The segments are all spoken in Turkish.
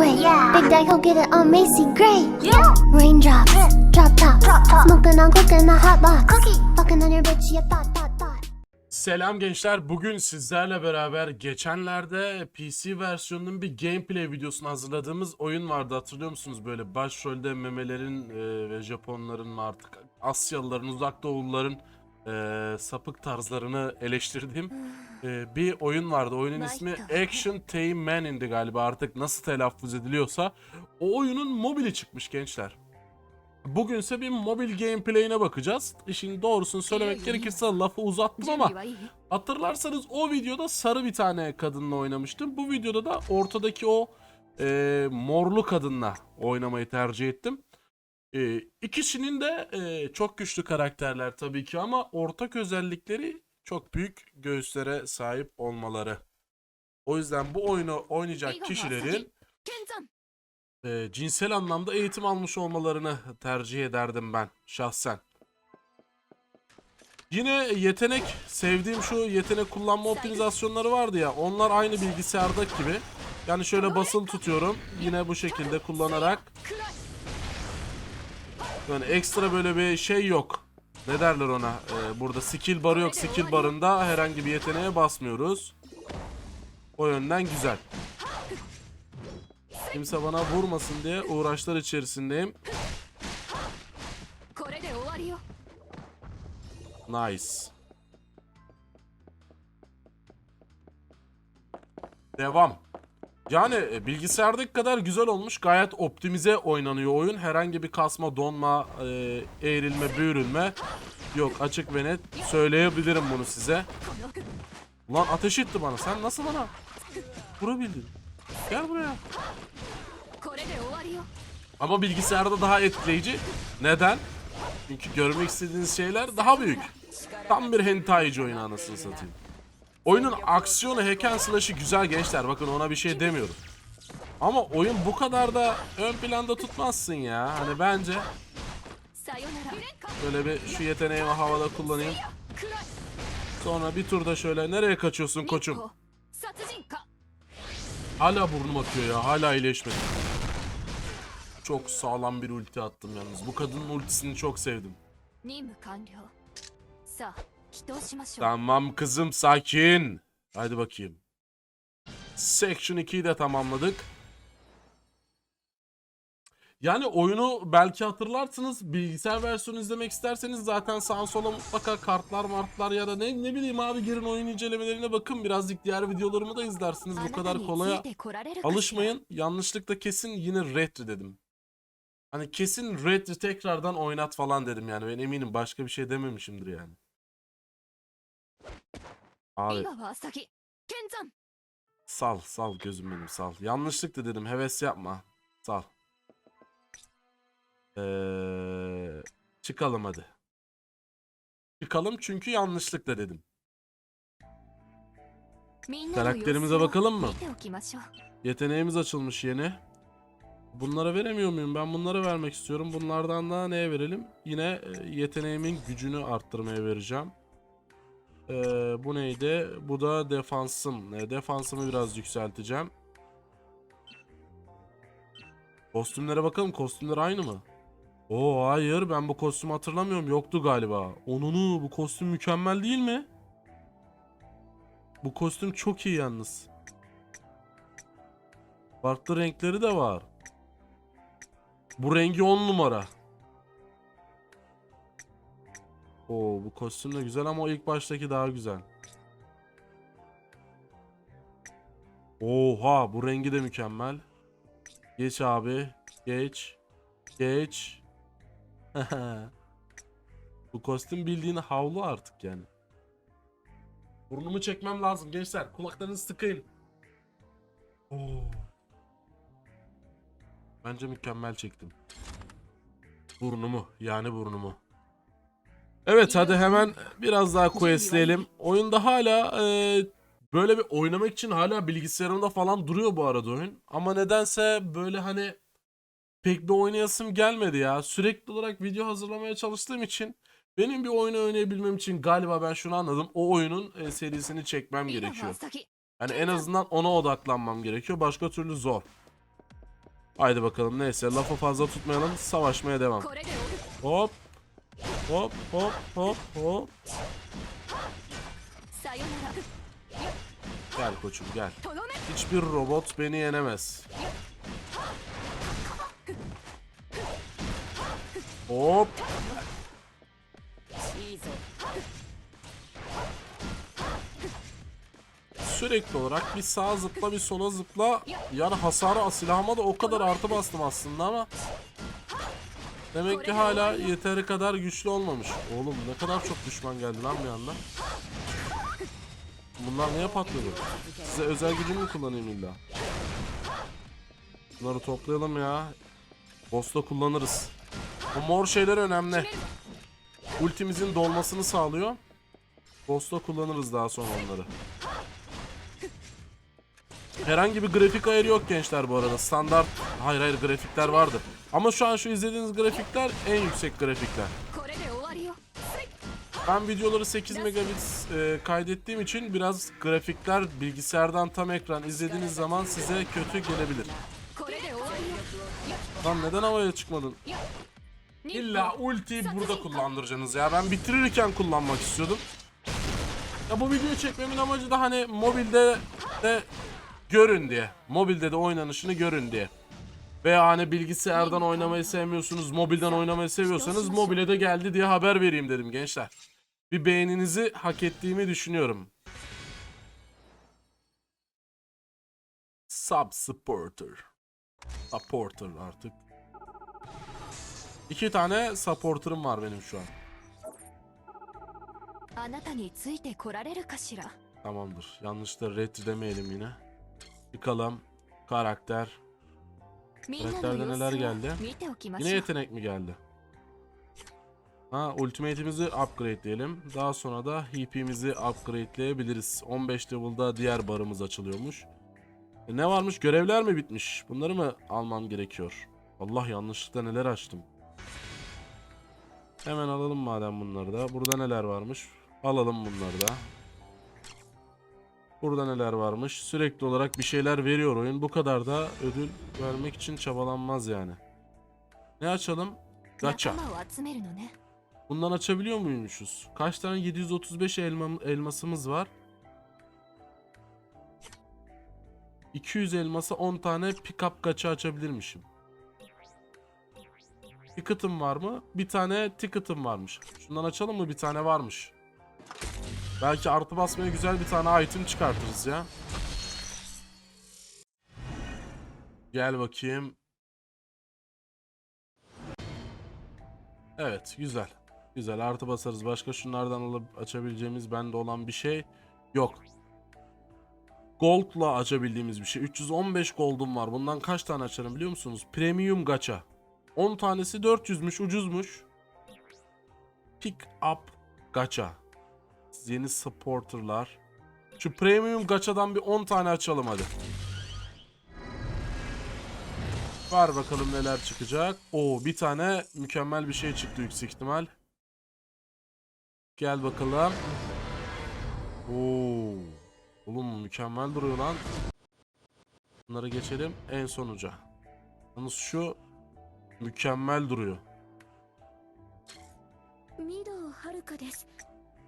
away. Yeah. Big Daddy, go get it on Macy Gray. Yeah. Raindrops, drop top, Drop top. smoking on cooking the hot box. Cookie. Fucking on your bitch, you thought, thought, thought. Selam gençler. Bugün sizlerle beraber geçenlerde PC versiyonunun bir gameplay videosunu hazırladığımız oyun vardı. Hatırlıyor musunuz? Böyle başrolde memelerin e, ve Japonların mı artık Asyalıların, Uzak Doğuluların e, sapık tarzlarını eleştirdiğim e, bir oyun vardı. Oyunun ismi Action Team Man'indi galiba artık nasıl telaffuz ediliyorsa. O oyunun mobili çıkmış gençler. Bugünse bir mobil gameplay'ine bakacağız. İşin doğrusunu söylemek gerekirse lafı uzattım ama hatırlarsanız o videoda sarı bir tane kadınla oynamıştım. Bu videoda da ortadaki o e, morlu kadınla oynamayı tercih ettim. E, ikisinin de e, çok güçlü karakterler tabii ki ama ortak özellikleri çok büyük göğüslere sahip olmaları. O yüzden bu oyunu oynayacak kişilerin e, cinsel anlamda eğitim almış olmalarını tercih ederdim ben şahsen. Yine yetenek, sevdiğim şu yetenek kullanma optimizasyonları vardı ya, onlar aynı bilgisayardaki gibi. Yani şöyle basılı tutuyorum, yine bu şekilde kullanarak. Yani ekstra böyle bir şey yok. Ne derler ona? Ee, burada skill barı yok. Skill barında herhangi bir yeteneğe basmıyoruz. O yönden güzel. Kimse bana vurmasın diye uğraşlar içerisindeyim. Nice. Devam. Yani e, bilgisayardaki kadar güzel olmuş. Gayet optimize oynanıyor oyun. Herhangi bir kasma, donma, e, eğrilme, büyürülme yok. Açık ve net söyleyebilirim bunu size. Ulan ateş etti bana. Sen nasıl bana vurabildin? Gel buraya. Ama bilgisayarda daha etkileyici. Neden? Çünkü görmek istediğiniz şeyler daha büyük. Tam bir hentaici oyunu anasını satayım. Oyunun aksiyonu hack slash'ı güzel gençler. Bakın ona bir şey demiyorum. Ama oyun bu kadar da ön planda tutmazsın ya. Hani bence böyle bir şu yeteneğimi havada kullanayım. Sonra bir turda şöyle nereye kaçıyorsun koçum? Hala burnum atıyor ya. Hala iyileşmedi. Çok sağlam bir ulti attım yalnız. Bu kadının ultisini çok sevdim. Tamam kızım sakin. Haydi bakayım. Section 2'yi de tamamladık. Yani oyunu belki hatırlarsınız. Bilgisayar versiyonu izlemek isterseniz zaten sağa sola mutlaka kartlar martlar ya da ne, ne bileyim abi girin oyun incelemelerine bakın. Birazcık diğer videolarımı da izlersiniz. Bu kadar kolaya alışmayın. Yanlışlıkla kesin yine retro dedim. Hani kesin retro tekrardan oynat falan dedim yani. Ben eminim başka bir şey dememişimdir yani. Abi sal sal gözüm benim sal. Yanlışlıkla dedim heves yapma. Sal. Ee, çıkalım hadi. Çıkalım çünkü yanlışlıkla dedim. Karakterimize bakalım mı? Yeteneğimiz açılmış yeni. Bunlara veremiyor muyum? Ben bunlara vermek istiyorum. Bunlardan daha neye verelim? Yine e, yeteneğimin gücünü arttırmaya vereceğim. Ee, bu neydi? Bu da defansım. E, defansımı biraz yükselteceğim. Kostümlere bakalım. Kostümler aynı mı? Oo hayır ben bu kostümü hatırlamıyorum. Yoktu galiba. Onunu bu kostüm mükemmel değil mi? Bu kostüm çok iyi yalnız. Farklı renkleri de var. Bu rengi 10 numara. Oo bu kostüm de güzel ama o ilk baştaki daha güzel. Oha bu rengi de mükemmel. Geç abi. Geç. Geç. bu kostüm bildiğin havlu artık yani. Burnumu çekmem lazım gençler. Kulaklarınızı tıkayın. Oo. Bence mükemmel çektim. Burnumu yani burnumu. Evet hadi hemen biraz daha questleyelim. Oyunda hala e, böyle bir oynamak için hala bilgisayarımda falan duruyor bu arada oyun. Ama nedense böyle hani pek bir oynayasım gelmedi ya. Sürekli olarak video hazırlamaya çalıştığım için benim bir oyunu oynayabilmem için galiba ben şunu anladım. O oyunun e, serisini çekmem gerekiyor. Yani en azından ona odaklanmam gerekiyor. Başka türlü zor. Haydi bakalım neyse lafı fazla tutmayalım. Savaşmaya devam. Hop Hop hop hop hop. Gel koçum gel. Hiçbir robot beni yenemez. Hop. Sürekli olarak bir sağa zıpla bir sola zıpla. Yani hasarı silahıma da o kadar artı bastım aslında ama Demek ki hala yeteri kadar güçlü olmamış. Oğlum ne kadar çok düşman geldi lan bir anda. Bunlar niye patlıyor? Size özel gücümü mü kullanayım illa? Bunları toplayalım ya. Boss'ta kullanırız. O mor şeyler önemli. Ultimizin dolmasını sağlıyor. Boss'ta kullanırız daha sonra onları. Herhangi bir grafik ayarı yok gençler bu arada. Standart hayır hayır grafikler vardı. Ama şu an şu izlediğiniz grafikler en yüksek grafikler. Ben videoları 8 megabit e, kaydettiğim için biraz grafikler bilgisayardan tam ekran izlediğiniz zaman size kötü gelebilir. Lan neden havaya çıkmadın? İlla ultiyi burada kullandıracaksınız ya. Ben bitirirken kullanmak istiyordum. Ya bu videoyu çekmemin amacı da hani mobilde de görün diye. Mobilde de oynanışını görün diye. Ve hani bilgisayardan oynamayı sevmiyorsunuz, mobilden oynamayı seviyorsanız mobile de geldi diye haber vereyim dedim gençler. Bir beğeninizi hak ettiğimi düşünüyorum. Sub supporter. Supporter artık. İki tane supporter'ım var benim şu an. Tamamdır. Yanlışları reddedemeyelim yine. Çıkalım. Karakter. Karakterde neler geldi? Yine yetenek mi geldi? Ha ultimate'imizi upgrade'leyelim. Daha sonra da HP'mizi upgrade'leyebiliriz. 15 level'da diğer barımız açılıyormuş. E ne varmış? Görevler mi bitmiş? Bunları mı almam gerekiyor? Allah yanlışlıkla neler açtım. Hemen alalım madem bunları da. Burada neler varmış? Alalım bunları da. Burada neler varmış? Sürekli olarak bir şeyler veriyor oyun. Bu kadar da ödül vermek için çabalanmaz yani. Ne açalım? Gacha. Bundan açabiliyor muymuşuz? Kaç tane 735 elma, elmasımız var? 200 elmasa 10 tane pickup gacha açabilirmişim. Ticket'ım var mı? Bir tane ticket'ım varmış. Şundan açalım mı? Bir tane varmış. Belki artı basmaya güzel bir tane item çıkartırız ya. Gel bakayım. Evet güzel. Güzel artı basarız. Başka şunlardan alıp açabileceğimiz bende olan bir şey yok. Gold'la açabildiğimiz bir şey. 315 gold'um var. Bundan kaç tane açarım biliyor musunuz? Premium gacha. 10 tanesi 400'müş ucuzmuş. Pick up gacha. Yeni supporterlar. Şu premium gacha'dan bir 10 tane açalım hadi. Var bakalım neler çıkacak. Oo bir tane mükemmel bir şey çıktı yüksek ihtimal. Gel bakalım. Oo. Oğlum mükemmel duruyor lan. Bunları geçelim en sonuca. Yalnız şu mükemmel duruyor.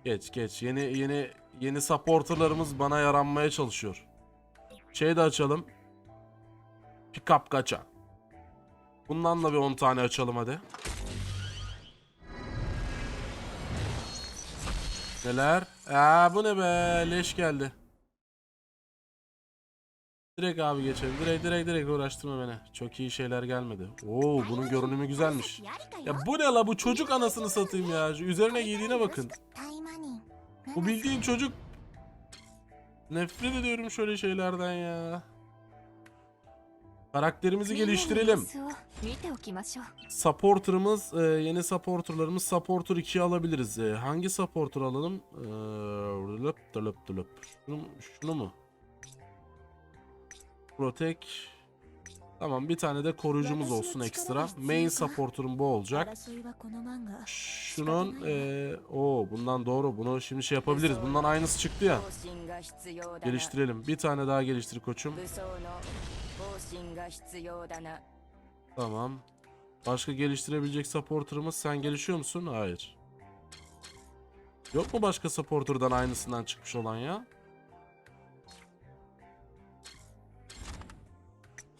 Geç geç. Yeni yeni yeni supporterlarımız bana yaranmaya çalışıyor. Şey de açalım. Pickup kaça. Bundan da bir 10 tane açalım hadi. Neler? Aa bu ne be? Leş geldi. Direkt abi geçelim. Direkt direkt direkt uğraştırma beni. Çok iyi şeyler gelmedi. Oo bunun görünümü güzelmiş. Ya bu ne la bu çocuk anasını satayım ya. Şu üzerine giydiğine bakın. Bu bildiğin çocuk. Nefret ediyorum şöyle şeylerden ya. Karakterimizi geliştirelim. Supporter'ımız, e, yeni supporter'larımız Supporter 2'yi alabiliriz. E, hangi supporter alalım? E, lıp, lıp, lıp. Şunu, şunu mu? Protect. Tamam bir tane de koruyucumuz olsun ekstra. Main supporter'ım bu olacak. Şunun ee, o bundan doğru bunu şimdi şey yapabiliriz. Bundan aynısı çıktı ya. Geliştirelim. Bir tane daha geliştir koçum. Tamam. Başka geliştirebilecek supporter'ımız sen gelişiyor musun? Hayır. Yok mu başka supporter'dan aynısından çıkmış olan ya?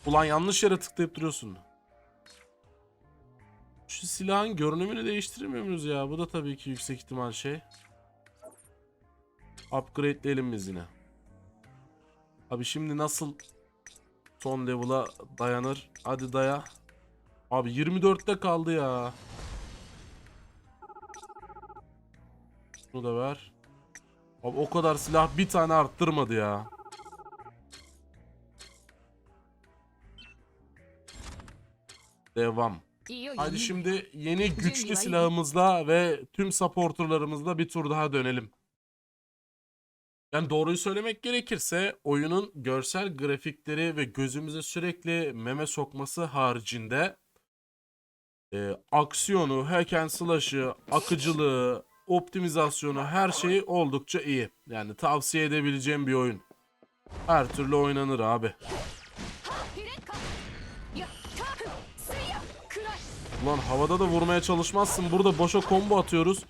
Ulan yanlış yere tıklayıp duruyorsun. Şu silahın görünümünü değiştirmiyor muyuz ya? Bu da tabii ki yüksek ihtimal şey. Upgrade'leyelim biz yine. Abi şimdi nasıl son level'a dayanır? Hadi daya. Abi 24'te kaldı ya. Bunu da ver. Abi o kadar silah bir tane arttırmadı ya. Devam. Hadi şimdi yeni güçlü silahımızla ve tüm supporterlarımızla bir tur daha dönelim. Yani doğruyu söylemek gerekirse oyunun görsel grafikleri ve gözümüze sürekli meme sokması haricinde e, aksiyonu, hack and slash'ı, akıcılığı, optimizasyonu her şeyi oldukça iyi. Yani tavsiye edebileceğim bir oyun. Her türlü oynanır abi. Ulan havada da vurmaya çalışmazsın. Burada boşa combo atıyoruz.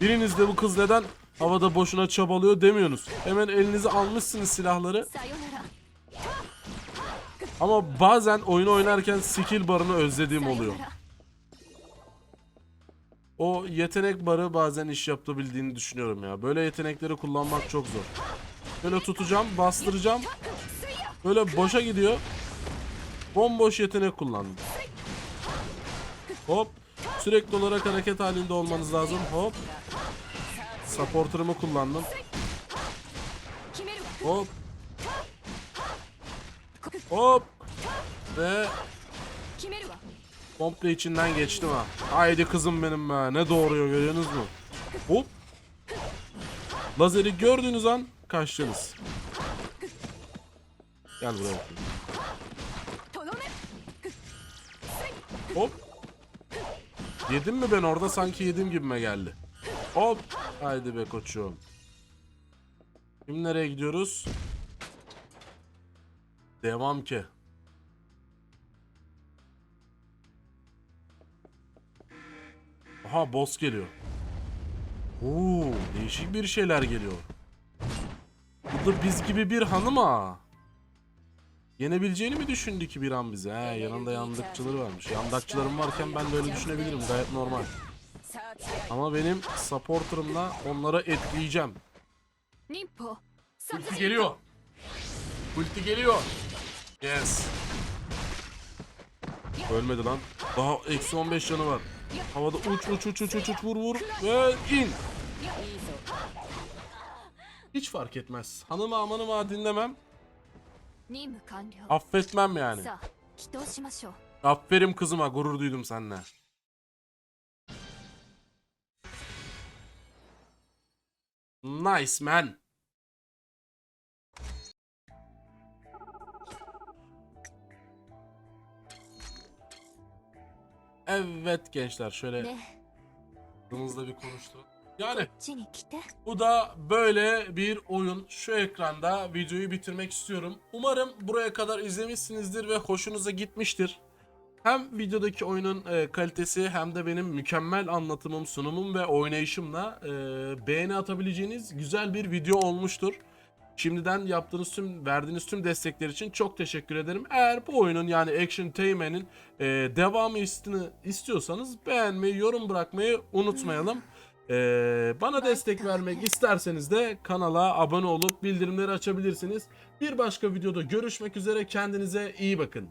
Biriniz de bu kız neden havada boşuna çabalıyor demiyorsunuz. Hemen elinize almışsınız silahları. Ama bazen oyunu oynarken skill barını özlediğim oluyor. O yetenek barı bazen iş yapabildiğini düşünüyorum ya. Böyle yetenekleri kullanmak çok zor. Böyle tutacağım, bastıracağım. Böyle boşa gidiyor. Bomboş yetenek kullandım. Hop. Sürekli olarak hareket halinde olmanız lazım. Hop. Supporter'ımı kullandım. Hop. Hop. Ve komple içinden geçtim ha. Haydi kızım benim be. Ne doğuruyor görüyorsunuz mu? Hop. Lazeri gördüğünüz an kaçtınız. Gel buraya. Hop. Yedim mi ben orada sanki yedim gibime geldi. Hop. Haydi be koçum. Şimdi nereye gidiyoruz? Devam ki. Aha boss geliyor. Oo, değişik bir şeyler geliyor. Bu da biz gibi bir hanım ha. Yenebileceğini mi düşündü ki bir an bize? He yanında yandakçıları varmış. Yandakçılarım varken ben de öyle düşünebilirim. Gayet normal. Ama benim supporterımla onlara etkileyeceğim. Ulti geliyor. Ulti geliyor. Yes. Ölmedi lan. Daha eksi 15 canı var. Havada uç uç uç uç uç, uç vur vur ve in. Hiç fark etmez. Hanım amanım dinlemem. Affetmem yani. Aferin kızıma gurur duydum seninle. Nice man. Evet gençler şöyle kırmızıda bir konuştu. Yani bu da böyle bir oyun. Şu ekranda videoyu bitirmek istiyorum. Umarım buraya kadar izlemişsinizdir ve hoşunuza gitmiştir. Hem videodaki oyunun e, kalitesi hem de benim mükemmel anlatımım, sunumum ve oynayışımla e, beğeni atabileceğiniz güzel bir video olmuştur. Şimdiden yaptığınız tüm, verdiğiniz tüm destekler için çok teşekkür ederim. Eğer bu oyunun yani Action Tayman'in e, devamı istiyorsanız beğenmeyi, yorum bırakmayı unutmayalım. E, bana destek vermek isterseniz de kanala abone olup bildirimleri açabilirsiniz. Bir başka videoda görüşmek üzere. Kendinize iyi bakın.